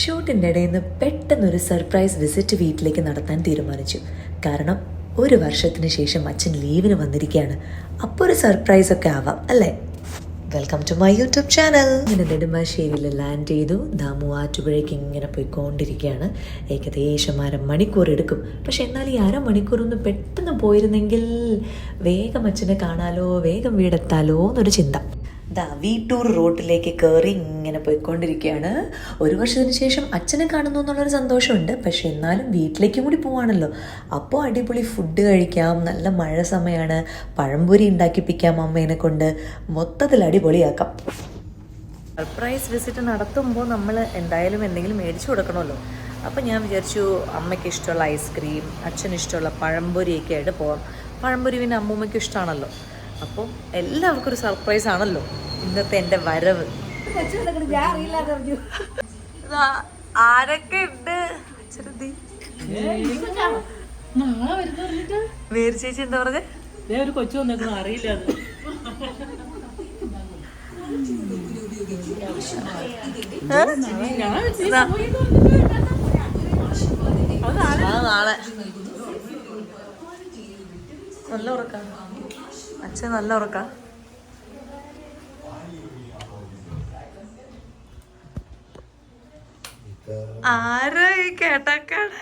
ഷൂട്ടിന്റെ ഇടയിൽ നിന്ന് പെട്ടെന്നൊരു സർപ്രൈസ് വിസിറ്റ് വീട്ടിലേക്ക് നടത്താൻ തീരുമാനിച്ചു. കാരണം ഒരു വർഷത്തിന് ശേഷം അച്ഛൻ ലീവിന് വന്നിരിക്കുകയാണ്. അപ്പോൾ ഒരു സർപ്രൈസ് ഒക്കെ ആവാം അല്ലേ? Welcome to my YouTube channel ഇങ്ങനെ നെടുമ്പാശ്ശേരിയിൽ ലാൻഡ് ചെയ്തു. ദാമു ആറ്റുപുഴയ്ക്ക് ഇങ്ങനെ പോയിക്കൊണ്ടിരിക്കുകയാണ്. ഏകദേശം അര മണിക്കൂർ എടുക്കും. പക്ഷെ എന്നാൽ ഈ അര മണിക്കൂർ പെട്ടെന്ന് പോയിരുന്നെങ്കിൽ വേഗം അച്ഛനെ കാണാലോ വേഗം വീടെത്താലോ എന്നൊരു ചിന്ത. ദാ വീട്ടൂർ റോട്ടിലേക്ക് കയറി ഇങ്ങനെ പോയിക്കൊണ്ടിരിക്കുകയാണ്. ഒരു വർഷത്തിന് ശേഷം അച്ഛനെ കാണുന്നു എന്നുള്ളൊരു സന്തോഷമുണ്ട്. പക്ഷെ എന്നാലും വീട്ടിലേക്കും കൂടി പോവാണല്ലോ. അപ്പോൾ അടിപൊളി ഫുഡ് കഴിക്കാം നല്ല മഴ സമയമാണ് പഴംപൊരി ഉണ്ടാക്കിപ്പിക്കാം അമ്മേനെ കൊണ്ട്. മൊത്തത്തിൽ അടിപൊളിയാക്കാം. സർപ്രൈസ് വിസിറ്റ് നടത്തുമ്പോൾ നമ്മൾ എന്തായാലും എന്തെങ്കിലും മേടിച്ചു കൊടുക്കണമല്ലോ. അപ്പോൾ ഞാൻ വിചാരിച്ചു അമ്മയ്ക്ക് ഇഷ്ടമുള്ള ഐസ്ക്രീം അച്ഛന് ഇഷ്ടമുള്ള പഴംപൊരിയൊക്കെ ആയിട്ട് പോവാം. പഴംപൊരി പിന്നെ അമ്മൂമ്മയ്ക്ക് ഇഷ്ടമാണല്ലോ. അപ്പോൾ എല്ലാവർക്കും ഒരു സർപ്രൈസ് ആണല്ലോ. ഇന്നത്തെ എന്റെ വരവ്. ആരൊക്കെ ഉണ്ട്? ചെറുതി വേര് ചേച്ചി എന്താ പറഞ്ഞേ? ഒരു കൊച്ചു വന്നേക്കുന്നു അറിയില്ല നാളെ. നല്ല ഉറക്ക. അച്ഛൻ നല്ല ഉറക്ക. ആരാ ഈ കേട്ടക്കാണ്?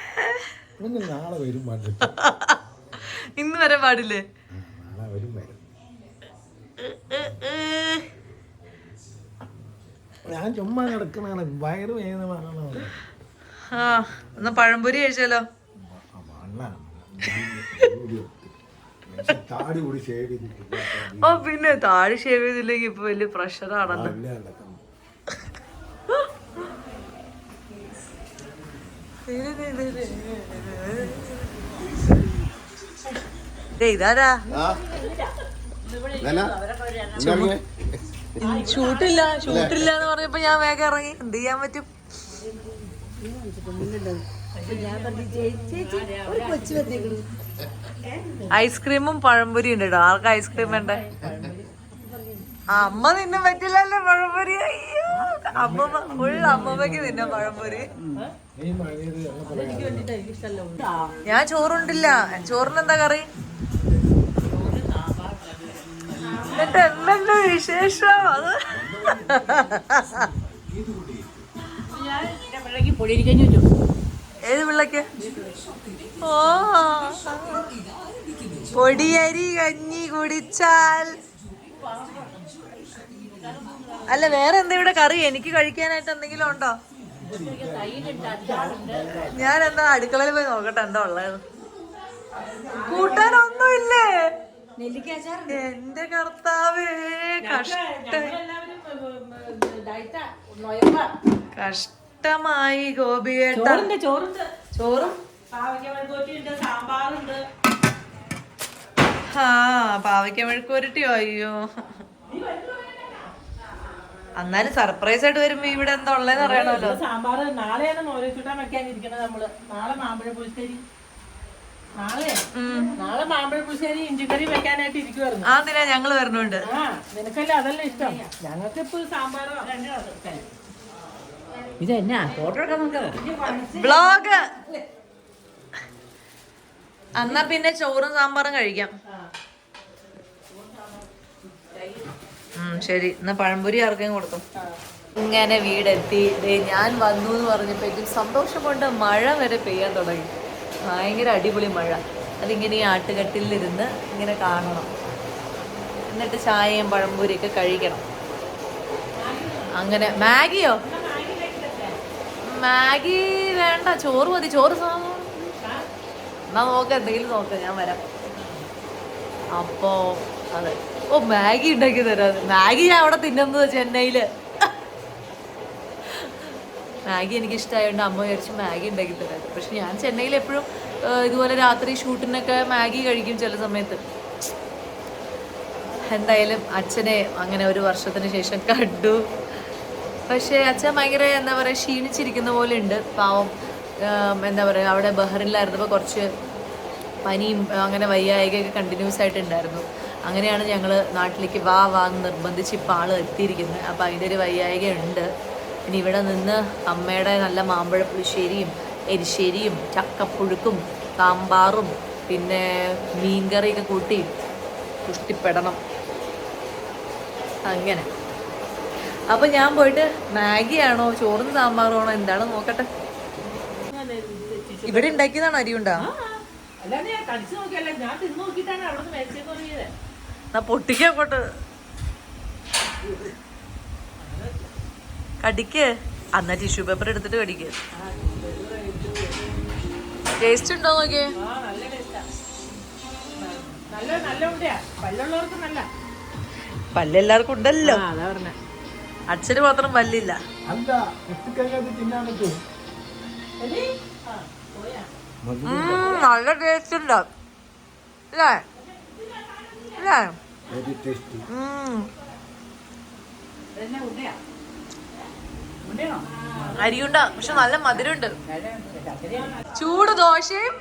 നാളെ വരും ഇന്ന് വരെ പാടില്ലേ? നാളെ വരും വരും. ഞാൻ ചുമ്മാ കിടക്കണാണ് വയറ് വേദന ആ എന്നാ പഴംപൊരി കഴിച്ചാലോ താടി കൂടി ഷേവ് ഓ പിന്നെ താടി ഷേവ് ചെയ്തില്ലെങ്കിൽ ഇപ്പൊ വലിയ പ്രഷറാണല്ലോ ഇതാരാ? ഷൂട്ടില്ല ഷൂട്ടില്ല എന്ന് പറഞ്ഞപ്പോ ഞാൻ വേഗം ഇറങ്ങി. എന്ത് ചെയ്യാൻ പറ്റും? ഐസ്ക്രീമും പഴംപൊരി ഉണ്ട്? കേട്ടോ ആർക്ക് ഐസ്ക്രീം വേണ്ടേ? ആ, അമ്മ നിന്നും പറ്റില്ലല്ലോ പഴംപൊരി. അയ്യോ. അമ്മമ്മ ഫുൾ അമ്മമ്മക്ക് തിന്നെ പഴംപൊരി ഞാൻ ചോറുണ്ടില്ല. ചോറിന് എന്താ കറി? എന്നിട്ട് എന്തുണ്ട് വിശേഷം? അത് ഏത് പിള്ളക്ക്? ഓ. പൊടിയരി കഞ്ഞി കുടിച്ചാൽ അല്ല വേറെ എന്താ ഇവിടെ കറി? എനിക്ക് കഴിക്കാനായിട്ട് എന്തെങ്കിലും ഉണ്ടോ? ഞാൻ എന്താ അടുക്കളയിൽ പോയി നോക്കട്ടെ എന്താ ഉള്ളത്? കൂട്ടാനൊന്നുമില്ലേ? എന്റെ കർത്താവേ കഷ്ട കഷ്ടമായി ഗോപിയേട്ട. ചോറും ആ പാവയ്ക്ക മെഴുക്കുവരട്ടിയോ അയ്യോ. എന്നാലും സർപ്രൈസ് ആയിട്ട് വരുമ്പോ ഇവിടെ എന്താ ഉള്ളതെന്ന് അറിയണമല്ലോ. സാമ്പാർ നാളെയാണ് നോരച്ചൂട്ടാൻ വെക്കാൻ ഇരിക്കണത് നമ്മൾ. നാളെ മാമ്പഴ പുളിശ്ശേരി. നാളെ? നാളെ മാമ്പഴ പുളിശ്ശേരി ഇഞ്ചിക്കറി വെക്കാനായിട്ട് ഇരിക്കുവായിരുന്നു. ആ ദിന ഞങ്ങൾ വരണുണ്ട് നിനക്കല്ലേ അതല്ലേ ഇഷ്ടം? ഞങ്ങൾക്ക് ഇപ്പൊ സാമ്പാറോ? ഇത് എന്നാ ഫോട്ടോ എടുക്കാൻ നോക്കാം. ബ്ലോഗ് എന്നാ പിന്നെ ചോറും സാമ്പാറും കഴിക്കാം. ശരി. എന്നാ പഴംപൊരി ആർക്കും കൊടുത്തു? ഇങ്ങനെ വീടെത്തി. ഞാൻ വന്നു എന്ന് പറഞ്ഞപ്പോഴേക്കും സന്തോഷം കൊണ്ട് മഴ വരെ പെയ്യാൻ തുടങ്ങി. ഭയങ്കര അടിപൊളി മഴ. അതിങ്ങനെ ഈ ആട്ടുകട്ടിലിരുന്ന് ഇങ്ങനെ കാണണം. എന്നിട്ട് ചായയും പഴംപൊരിയൊക്കെ കഴിക്കണം. അങ്ങനെ. മാഗിയോ? മാഗി വേണ്ട. ചോറ് മതി. ചോറ് എന്നാ നോക്ക എന്തെങ്കിലും നോക്ക. ഞാൻ വരാം. അപ്പോ അതെ. ഓ മാഗി ഉണ്ടാക്കി തരാം. മാഗി ഞാൻ അവിടെ തിന്നുന്നത് ചെന്നൈയിൽ. മാഗി എനിക്ക് ഇഷ്ടമായതുകൊണ്ട് അമ്മ വിചാരിച്ച് മാഗി ഉണ്ടാക്കി തരാം. പക്ഷെ ഞാൻ ചെന്നൈയിൽ എപ്പോഴും ഇതുപോലെ രാത്രി ഷൂട്ടിനൊക്കെ മാഗി കഴിക്കും ചില സമയത്ത്. എന്തായാലും അച്ഛനെ അങ്ങനെ ഒരു വർഷത്തിന് ശേഷം കണ്ടു. പക്ഷേ അച്ഛൻ ഭയങ്കര എന്താ പറയുക ക്ഷീണിച്ചിരിക്കുന്ന പോലെ ഉണ്ട്. പാവം എന്താ പറയുക അവിടെ ബഹ്റിനിലായിരുന്നപ്പോൾ കുറച്ച് പനിയും അങ്ങനെ വയ്യായികയൊക്കെ കണ്ടിന്യൂസ് ആയിട്ട് ഉണ്ടായിരുന്നു. അങ്ങനെയാണ് ഞങ്ങൾ നാട്ടിലേക്ക് വാ വാ എന്ന് നിർബന്ധിച്ച് ഇപ്പോൾ ആൾ എത്തിയിരിക്കുന്നത്. അപ്പോൾ അതിന്റെ ഒരു വയ്യായിക ഉണ്ട് ഇനി ഇവിടെ നിന്ന് അമ്മയുടെ നല്ല മാമ്പഴ പുളിശ്ശേരിയും എരിശ്ശേരിയും ചക്കപ്പുഴുക്കും സാമ്പാറും പിന്നെ മീൻകറിയൊക്കെ കൂട്ടി പുഷ്ടിപ്പെടണം. അങ്ങനെ. അപ്പൊ ഞാൻ പോയിട്ട് മാഗിയാണോ ചോറും സാമ്പാറാണോ എന്താണ് നോക്കട്ടെ. ഇവിടെ ഉണ്ടാക്കിയതാണോ അരി ഉണ്ടാ അല്ലാതെ ഞാൻ കടിച്ചു നോക്കിയല്ല ഞാൻ തിന്നു നോക്കിയിട്ടാണ് അവിടെ നിന്ന് മേടിച്ചെന്ന് തുടങ്ങിയത് എന്നാ പൊട്ടിക്കോട്ട് കടിക്ക്. അന്നാ ടിഷ്യൂ പേപ്പർ എടുത്തിട്ട് കടിക്ക്. ടേസ്റ്റ് ഉണ്ടോ നോക്കിയേ? പല്ലെല്ലാവർക്കും ഉണ്ടല്ലോ. അച്ഛന് മാത്രം പല്ലില്ല. നല്ല ടേസ്റ്റ് ഉണ്ട്. അല്ലേ വെരി ടേസ്റ്റി അരിയുണ്ട. പക്ഷെ നല്ല മധുരമുണ്ട്. ചൂട് ദോശയും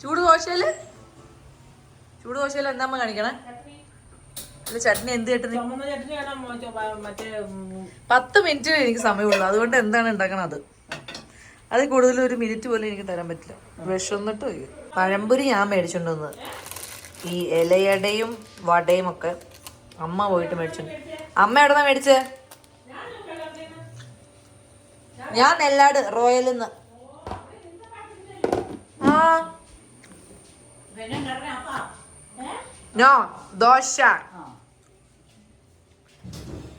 ചൂട് ദോശയിൽ? ചൂട് ദോശയിൽ എന്താ അമ്മ കാണിക്കണേ? അല്ല ചട്നി എന്ത് ചട്നി? പത്ത് മിനിറ്റ് എനിക്ക് സമയമുള്ളൂ. അതുകൊണ്ട് എന്താണ് ഉണ്ടാക്കണത്? അത് കൂടുതൽ ഒരു മിനിറ്റ് പോലും എനിക്ക് തരാൻ പറ്റില്ല. വിഷം എന്നിട്ട് പഴംപൊരി ഞാൻ മേടിച്ചോണ്ട് വന്നത്. ഈ ഇലയടയും വടയും ഒക്കെ അമ്മ പോയിട്ട് മേടിച്ചു. അമ്മ എവിടെ നിന്ന് മേടിച്ചേ? ഞാൻ നെല്ലാട് റോയലിൽ നിന്ന്. ആ. നോ ദോശ.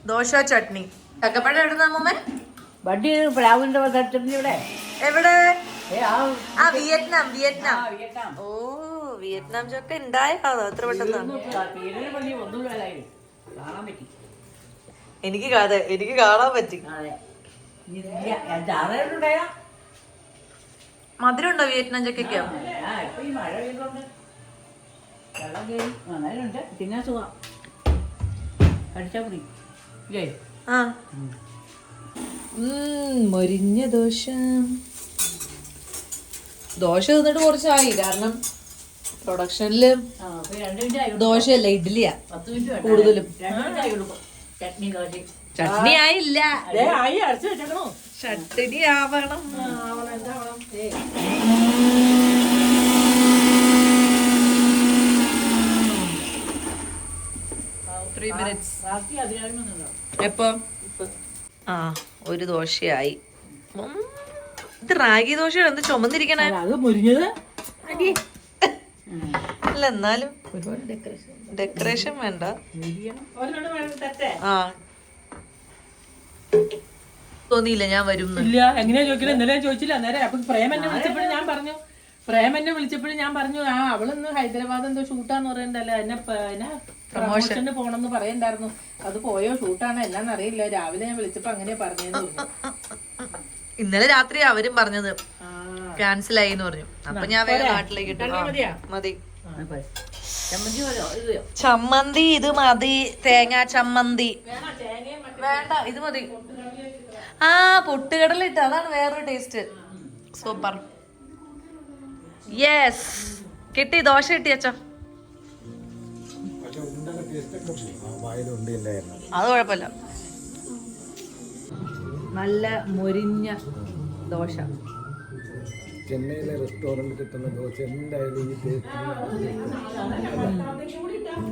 ദോശ ചട്നി. ചക്കപ്പഴം എവിടെ അമ്മമ്മ? വണ്ടി പ്ലാവിന്റെ ഇവിടെ എവിടെ? ആ വിയറ്റ്നാം വിയറ്റ്നാം. ഓ. വിയറ്റ്നാം ചക്ക ഉണ്ടായോ അത്ര പറ്റി എനിക്ക് കാണാ എനിക്ക് കാണാൻ പറ്റി. അതെ മധുരം ഉണ്ടോ വിയറ്റ്നാം ആ മൊരിഞ്ഞ ദോശ. ദോശ തിന്നിട്ട് കുറച്ചായി കാരണം ആയി ദോശയല്ല ഇഡ്ഡലിയാ. കൂടുതലും. ചട്നി ആയില്ല. ചട്നി ആവണം. ത്രീ മിനിറ്റ്സ് എപ്പോ? ആ ഒരു ദോശയായി. ഇത് റാഗി ദോശയാണ്? എന്ത് ചുമന്നിരിക്കണേ. അത് മുരിഞ്ഞത്? അല്ല എന്നാലും ഡെക്കറേഷൻ വേണ്ട. ആ. തോന്നിയില്ല ഞാൻ വരും ഇല്ല എങ്ങനെയാ ചോദിക്കണേ? ഇന്നലെ ചോദിച്ചില്ല അന്നേരം അപ്പൊ പ്രേം എന്നെ വിളിച്ചപ്പോഴും ഞാൻ പറഞ്ഞു. പ്രേം എന്നെ വിളിച്ചപ്പോഴും ഞാൻ പറഞ്ഞു ആ അവളിന്ന് ഹൈദരാബാദ് എന്തോ ഷൂട്ടാന്ന് പറയണ്ടല്ലോ? എന്നെ എന്നെ പ്രമോഷന് പോണെന്ന് പറയണ്ടായിരുന്നു. അത് പോയോ ഷൂട്ടാണ് എന്നാന്ന് അറിയില്ല. രാവിലെ ഞാൻ വിളിച്ചപ്പോ അങ്ങനെ പറഞ്ഞു ഇന്നലെ രാത്രി അവരും പറഞ്ഞത്. ക്യാൻസൽ ആയി എന്ന് പറഞ്ഞു. അപ്പൊ ഞാൻ വേറെ നാട്ടിലേക്ക് ഇട്ടു? മതി. ചമ്മന്തി ഇത് മതി. തേങ്ങാ ചമ്മന്തി. വേണ്ട ഇത് മതി. ആ പൊട്ടുകടല ഇട്ട് അതാണ് വേറൊരു ടേസ്റ്റ്. സൂപ്പർ. യെസ് കിട്ടി ദോശ കിട്ടി അച്ഛ. അത് കുഴപ്പമില്ല. നല്ല മൊരിഞ്ഞ ദോശ. ചെന്നൈയിലെ റെസ്റ്റോറന്റ് കിട്ടുന്ന ദോശ എന്തായാലും ഈ ടേസ്റ്റ്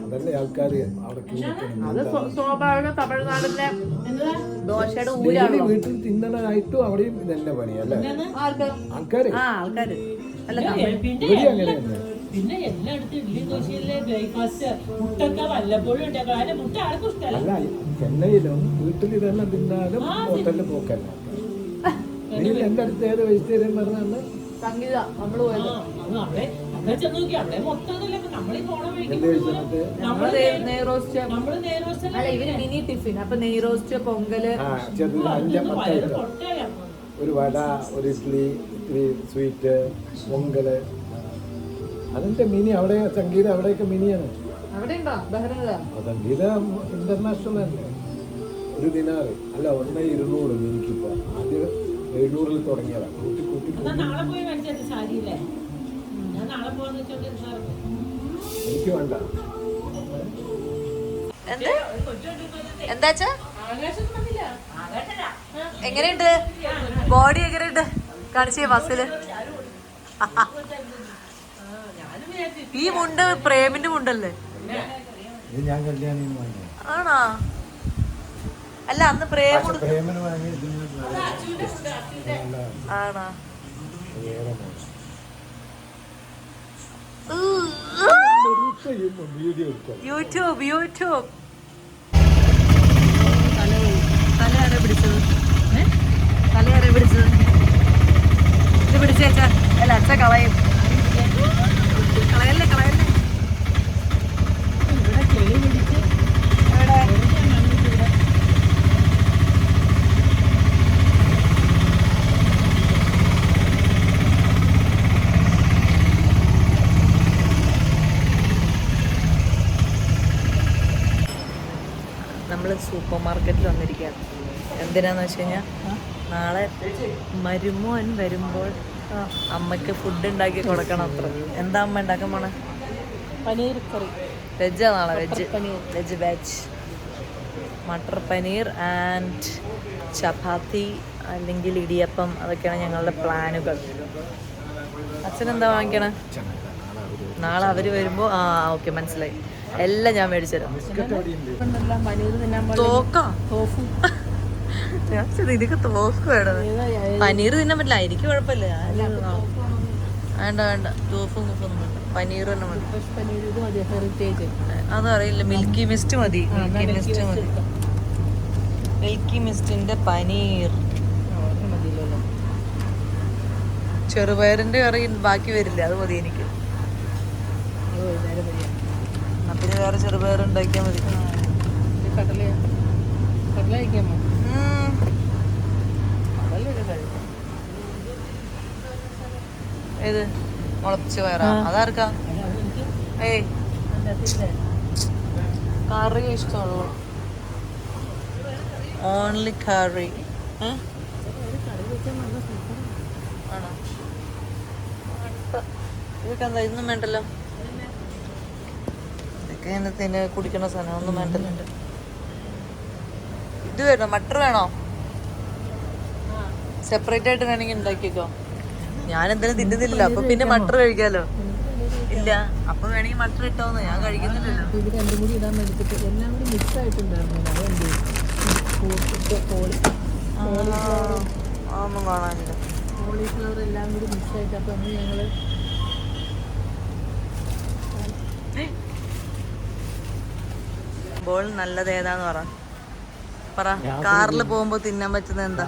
അതല്ലേ ആൾക്കാർ അവിടെ അത് സ്വ- സ്വാഭാവിക തമിഴ്നാടിന്റെ ദോശയുടെ ഡെയിലി ഊരാണല്ലോ. വീട്ടിൽ തിന്നണായിട്ടും അവിടെയും ഇതന്നെ പണി അല്ലേ? ആർക്ക്? ആൾക്കാര്? ആ ആൾക്കാര്. അല്ല പിന്നെ ഇവിടെ എല്ലായിടത്തും ഇഡ്ഡലി ദോശയിലെ ബ്രേക്ക്ഫാസ്റ്റ് മുട്ടൊക്കെ വല്ലപ്പോഴും ഉണ്ടാക്കും അതിന്റെ മുട്ട ആർക്കും ഇഷ്ടമല്ല. അല്ല ചെന്നൈയിലും വീട്ടിൽ ഇതെല്ലാം തിന്നാലും ഹോട്ടലിൽ പോക്കല്ല. നീ എന്റെ അടുത്ത് ഏത് വെജിറ്റേറിയൻ പറഞ്ഞാൽ സംഗീത നമ്മൾ പോയത്. ആ, അത് അവിടെ അവിടെ ചെന്ന് നോക്കി അവിടെ മൊത്തം അതല്ലേ ഇപ്പൊ നമ്മളീ പോണ വഴിക്ക് എന്ത് കഴിച്ചിട്ട് നമ്മൾ നെയ് റോസ്റ്റ് നമ്മൾ നേരെ അല്ല ഇവർ മിനി ടിഫിൻ അപ്പൊ നെയ് റോസ്റ്റ് പൊങ്കൽ. ആ ചെറിയ അഞ്ച പത്തായിട്ട് പൊട്ടയാ ഒരു വട ഒരു ഇഡ്ലി ഇത്തിരി സ്വീറ്റ് പൊങ്കൽ. അതിന്റെ മിനി? അവിടെ സംഗീതം അവിടെയൊക്കെ മിനിയാണ്. സംഗീത ഇന്റർനാഷണൽ അല്ലേ? ഒരു ദിനാറ്. അല്ല ഒന്ന് ഇരുന്നൂറ് മിനിക്കിപ്പോ. ആദ്യം എഴുന്നൂറിൽ തുടങ്ങിയതാണ് കൂട്ടി കൂട്ടി എന്നാ നാളെ പോയി മേടിച്ചത് സാരിയില്ലേ? ഞാൻ നാളെ പോവാന്ന് വെച്ചോണ്ടിരുന്നായിരുന്നു എനിക്ക് വേണ്ട. എന്താ? എന്താച്ചാ ആ. ആകാശം എങ്ങനെയുണ്ട്? ബോഡി എങ്ങനെയുണ്ട്? കാണിച്ചേ ബസ്സിൽ? ഈ മുണ്ട് പ്രേമിന്റെ മുണ്ടല്ലേ? ആണോ അല്ല അന്ന് പ്രേം ഉടു- പ്രേമന് വാങ്ങി ഇതിന് നല്ല അച്ചുവിന്റെ അന്ന് പ്രേമ ആണോ? YouTube YouTube. തലയാരെ പിടിച്ചത്. തലയാരെ പിടിച്ചത്. ഇത് പിടിച്ചേച്ചാ അല്ല അച്ഛ കളയും. കളയല്ലേ കളയല്ലേ? ഇവിടെ ചെളി പിടിച്ച് നമ്മൾ സൂപ്പർ മാർക്കറ്റിൽ വന്നിരിക്കുകയാണ്. എന്തിനാന്ന് വെച്ച് കഴിഞ്ഞാൽ നാളെ മരുമോൻ വരുമ്പോൾ അമ്മയ്ക്ക് ഫുഡ് ഉണ്ടാക്കി കൊടുക്കണം അത്ര. എന്താ അമ്മ ഉണ്ടാക്കാൻ പോണേ? പനീർ കറി. വെജാ നാളെ veg? Paneer. Veg veg. Matar paneer and chapati അല്ലെങ്കിൽ ഇടിയപ്പം അതൊക്കെയാണ് ഞങ്ങളുടെ പ്ലാനുകൾ. അച്ഛൻ എന്താ വാങ്ങിക്കണേ നാളെ അവർ വരുമ്പോൾ ആ ഓക്കെ മനസ്സിലായി. എല്ലാം ഞാൻ മേടിച്ചു തരാം. തോക്കാ? ടോഫു ഞാൻ ചോദിച്ചു, നിനക്ക് തോക്ക് പനീർ തിന്നാൻ പറ്റില്ല. എനിക്ക് കുഴപ്പമില്ല. വേണ്ട വേണ്ട. തോഫും കുഫൊന്നും വേണ്ട. പനീർ തന്നെ മതി. അതറിയില്ല മിൽക്കി മിസ്റ്റ് മതി. മിൽക്കി മിസ്റ്റ് മതി. മിൽക്കി മിസ്റ്റിന്റെ പനീർ. ചെറുപയറിന്റെ കറി ബാക്കി വരില്ല. അത് മതി എനിക്ക്. വൈകുന്നേരം പിന്നെ വേറെ ചെറുപയർ ഉണ്ടാക്കിയാൽ മതി. ഇത് കടല കടല കഴിക്കാമോ? ഉം. കടലൊക്കെ കഴിക്കാം. ഏത്? മുളപ്പിച്ച പയറാ? അതാർക്കാ? ഏയ്. കറി ഇഷ്ടമുള്ളൂ. ഓൺലി കറി ആണോ? ഇതൊക്കെ എന്താ? ഇതൊന്നും വേണ്ടല്ലോ? എന്നത്തിന് കുടിക്കണ സാധനം ഒന്നും വേണ്ടല്ലോ. ഇത് വേണോ? മട്ടർ വേണോ? സെപ്പറേറ്റ് ആയിട്ട് വേണമെങ്കിൽ ഉണ്ടാക്കിക്കോ. ഞാൻ എന്തായാലും തിന്നുന്നില്ല അപ്പൊ പിന്നെ മട്ടർ കഴിക്കാലോ? ഇല്ല. അപ്പൊ വേണമെങ്കിൽ മട്ടർ ഇട്ടോന്ന്. ഞാൻ കഴിക്കുന്നില്ലല്ലോ. ഇത് രണ്ടും കൂടി ഇടാൻ എടുത്തിട്ട് എല്ലാം കൂടി മിക്സ് ആയിട്ടുണ്ടായിരുന്നു. അതൊന്നും കാണാനില്ല. കോളിഫ്ലവർ എല്ലാം കൂടി മിക്സ് ആയിട്ട്. അപ്പൊ ഞങ്ങൾ ബോൾ നല്ലത് ഏതാന്ന് പറ. പറ. കാറിൽ പോകുമ്പോ തിന്നാൻ പറ്റുന്ന എന്താ?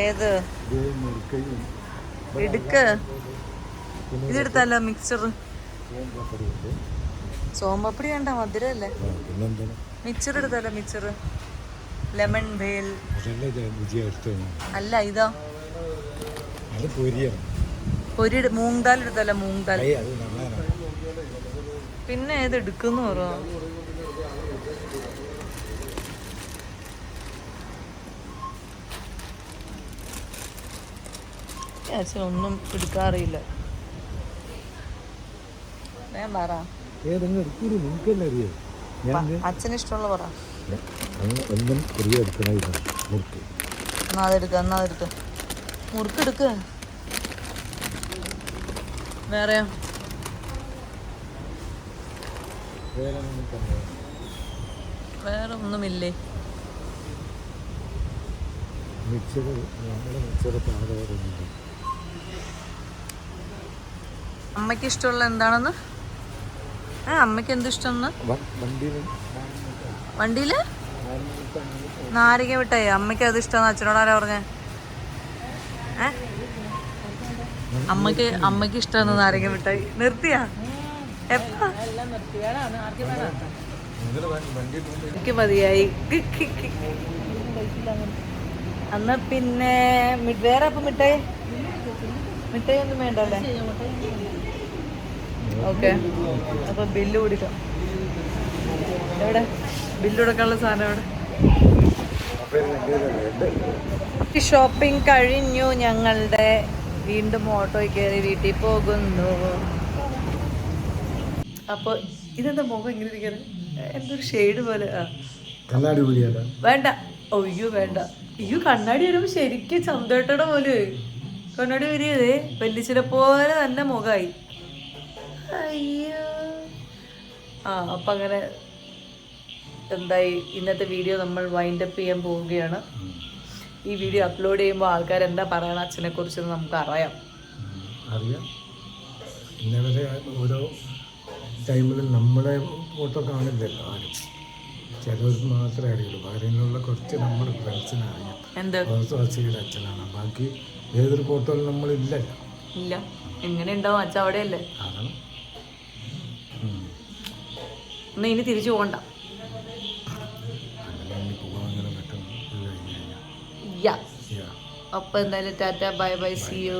ഏത്? ഇടുക്ക്. ഇതെടുത്തല്ലോ മിക്സർ സോമ്പപ്പടി വേണ്ട മധുരല്ലേ? മിക്സർ എടുത്തല്ലോ മിക്സർ ലെമൺ രുചിയ അല്ല ഇതോ? പൊരി മൂങ്ങാൽ ദാൽ എടുത്തല്ലോ മൂങ് ദാൽ? അയ്യ അത് നല്ലതാണ് പിന്നെ ഏത് എടുക്കുന്നു പറ. അച്ഛൻ ഒന്നും എടുക്കാറില്ല ഞാൻ പറ. അച്ഛന് ഇഷ്ടമുള്ള എന്നാ അതെടുക്ക എന്നാ അതെടുക്ക മുറുക്കെടുക്ക വേറെയോ? വേറെ ഒന്നുമില്ലേ മിക്സർ നമ്മുടെ മിക്സർ താഴെ വരുന്നുണ്ട് അമ്മയ്ക്ക് ഇഷ്ടമുള്ള എന്താണെന്ന്? ആ അമ്മയ്ക്ക് എന്ത് ഇഷ്ടമെന്ന്? വണ്ടിയിൽ വണ്ടിയിൽ നാരങ്ങ വിട്ടേ അമ്മയ്ക്ക് അത് ഇഷ്ടമെന്ന് അച്ഛനോട് ആരാ പറഞ്ഞേ? ഏ? അമ്മയ്ക്ക് അമ്മയ്ക്ക് ഇഷ്ടമെന്ന് നാരങ്ങ മിഠായി. നിർത്തിയാ? എനിക്ക് മതിയായി. എന്നാ പിന്നെ വേറെ അപ്പൊ മിഠായി? മിഠായി ഒന്നും വേണ്ടല്ലേ? ഓക്കെ. അപ്പൊ ബില്ല് കൊടുക്കാം. എവിടെ? ബില്ല് കൊടുക്കാനുള്ള സാധനം എവിടെ? ഷോപ്പിംഗ് കഴിഞ്ഞു. ഞങ്ങളുടെ വീണ്ടും ഓട്ടോയിൽ കയറി വീട്ടിൽ പോകുന്നു. അപ്പോൾ ഇതെന്താ മുഖം ഇങ്ങനെ ഇരിക്കുന്നത് എന്തൊരു ഷെയ്ഡ് പോലെ. കണ്ണാടി വേണ്ട. അയ്യോ വേണ്ട. അയ്യോ കണ്ണാടി വരുമ്പോ ശരിക്കും ചന്തേട്ടയുടെ പോലെ. കണ്ണാടി വരിയതേ വെല്ലിച്ചിനെ പോലെ തന്നെ മുഖമായി അയ്യോ. ആ അപ്പം അങ്ങനെ എന്തായി? ഇന്നത്തെ വീഡിയോ നമ്മൾ വൈൻഡ് അപ്പ് ചെയ്യാൻ പോവുകയാണ്. ഈ വീഡിയോ അപ്ലോഡ് ചെയ്യുമ്പോൾ ആൾക്കാർ എന്താ പറയണ അച്ഛനെ കുറിച്ചെന്ന് നമുക്ക് അറിയാം. അറിയാം. ഇന്നേ വരെ ഓരോ ടൈമിലും നമ്മുടെ ഫോട്ടോ കാണില്ലല്ലോ ആരും. ചിലർ മാത്രമേ അറിയുള്ളൂ. ഭാര്യയിലുള്ള കുറച്ച് നമ്മുടെ ഫ്രണ്ട്സിനെ അറിയാം. എന്ത്? അച്ഛനാണ്. ബാക്കി ഏതൊരു ഫോട്ടോയിലും നമ്മളില്ലല്ലോ ഇല്ല. എങ്ങനെ ഉണ്ടാവും അച്ഛൻ അവിടെയല്ലേ? അതാണ്. എന്നാ ഇനി തിരിച്ചു പോകണ്ട. അപ്പൊ എന്തായാലും tata bye bye see you.